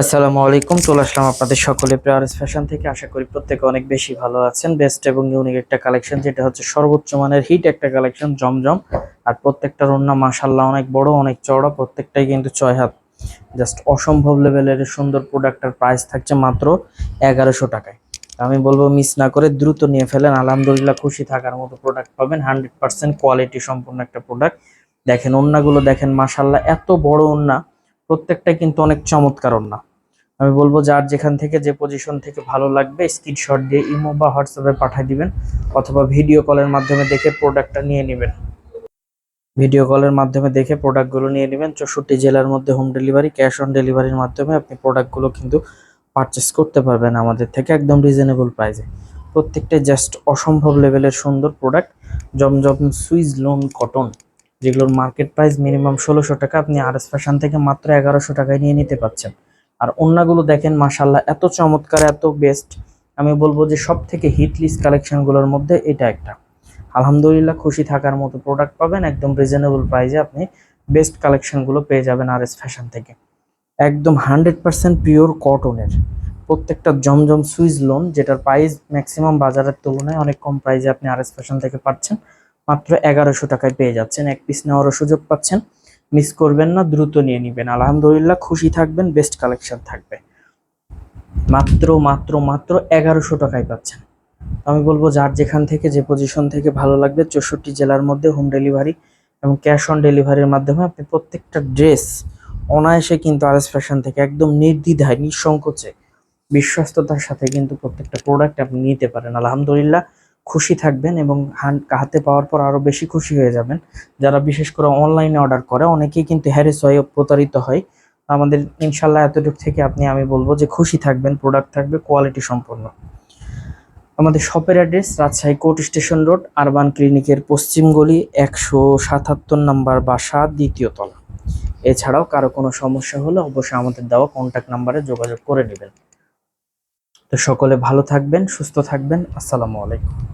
আসসালামু আলাইকুম, চলে আসলাম আপনাদের সকলে প্রেয়ারেস ফ্যাশন থেকে। আশা করি প্রত্যেকে অনেক বেশি ভালো আছেন। বেস্ট এবং ইউনিক একটা কালেকশন, যেটা হচ্ছে সর্বোচ্চ মানের হিট একটা কালেকশন, জমজম। আর প্রত্যেকটা রন্না মাসাল্লাহ অনেক বড়, অনেক চওড়া, প্রত্যেকটাই কিন্তু ছয় হাত। জাস্ট অসম্ভব লেভেলের সুন্দর প্রোডাক্টের প্রাইস থাকছে মাত্র এগারোশো টাকায়। আমি বলব মিস না করে দ্রুত নিয়ে ফেলেন। আলহামদুলিল্লাহ খুশি থাকার মতো প্রোডাক্ট পাবেন। হান্ড্রেড পার্সেন্ট কোয়ালিটি সম্পূর্ণ একটা প্রোডাক্ট দেখেন ওন্নাগুলো দেখেন মাসাল্লাহ এত বড় ওন্না প্রত্যেকটাই কিন্তু অনেক চমৎকার ওন্না আমি বলব যার যেখান থেকে, যে পজিশন থেকে ভালো লাগবে স্ক্রিনশট দিয়ে ইমো বা হোয়াটসঅ্যাপে পাঠিয়ে দিবেন, অথবা ভিডিও কলের মাধ্যমে দেখে প্রোডাক্টটা নিয়ে নেবেন। ভিডিও কলের মাধ্যমে দেখে প্রোডাক্টগুলো নিয়ে নেবেন। চৌষট্টি জেলার মধ্যে হোম ডেলিভারি ক্যাশ অন ডেলিভারির মাধ্যমে আপনি প্রোডাক্টগুলো কিন্তু পারচেস করতে পারবেন আমাদের থেকে একদম রিজনেবল প্রাইসে প্রত্যেকটাই জাস্ট অসম্ভব লেভেলের সুন্দর প্রোডাক্ট জমজম সুইজ লোন কটন, যেগুলোর মার্কেট প্রাইস মিনিমাম ষোলোশো টাকা, আপনি আর এস ফ্যাশন থেকে মাত্র এগারোশো টাকায় নিয়ে নিতে পারছেন। আর অন্যগুলো দেখেন মাসাল্লাহ এত চমৎকার, এত বেস্ট আমি বলব যে সব থেকে হিট লিস্ট কালেকশনগুলোর মধ্যে এটা একটা। আলহামদুলিল্লাহ, খুশি থাকার মতো প্রোডাক্ট পাবেন, একদম রিজনেবল প্রাইসে আপনি বেস্ট কালেকশনগুলো পেয়ে যাবেন আর এস ফ্যাশন থেকে। একদম হান্ড্রেড পার্সেন্ট পিওর কটনের প্রত্যেকটা জমজম সুইজ লোন যেটার প্রাইস ম্যাক্সিমাম বাজারের তুলনায় অনেক কম প্রাইসে আপনি আর এস ফ্যাশন থেকে পাচ্ছেন, মাত্র এগারোশো টাকায় পেয়ে যাচ্ছেন, এক পিস নেওয়ারও সুযোগ পাচ্ছেন। মিস করবেন না, দ্রুত নিয়ে নেবেন। আলহামদুলিল্লাহ খুশি থাকবেন বেস্ট কালেকশন থাকবে। মাত্র মাত্র মাত্র এগারোশো টাকায় পাচ্ছেন। আমি বলব, যার যেখান থেকে, যে পজিশন থেকে ভালো লাগবে, চৌষট্টি জেলার মধ্যে হোম ডেলিভারি এবং ক্যাশ অন ডেলিভারির মাধ্যমে আপনি প্রত্যেকটা ড্রেস অনায়াসে কিন্তু আর এস ফ্যাশন থেকে একদম নির্দ্বিধায়, নিঃসংকোচে, বিশ্বস্ততার সাথে কিন্তু প্রত্যেকটা প্রোডাক্ট আপনি নিতে পারেন। আলহামদুলিল্লাহ খুশি থাকবেন এবং হাতে পাওয়ার পর আরও বেশি খুশি হয়ে যাবেন। যারা বিশেষ করে অনলাইনে অর্ডার করে, অনেকেই কিন্তু হ্যারেস হয় প্রতারিত হয়। আমাদের ইনশাল্লাহ এতটুকু থেকে আপনি, আমি বলব যে খুশি থাকবেন প্রোডাক্ট থাকবে কোয়ালিটি সম্পন্ন। আমাদের শপের address Rajshahi court station road urban ক্লিনিকের পশ্চিম গলি, একশো সাতাত্তর নাম্বার বাসা, দ্বিতীয় তলা। এছাড়াও কারও কোনো সমস্যা হলে অবশ্যই আমাদের দেওয়া কন্ট্যাক্ট নাম্বারে যোগাযোগ করে নেবেন। তো সকলে ভালো থাকবেন, সুস্থ থাকবেন। আসসালামু আলাইকুম।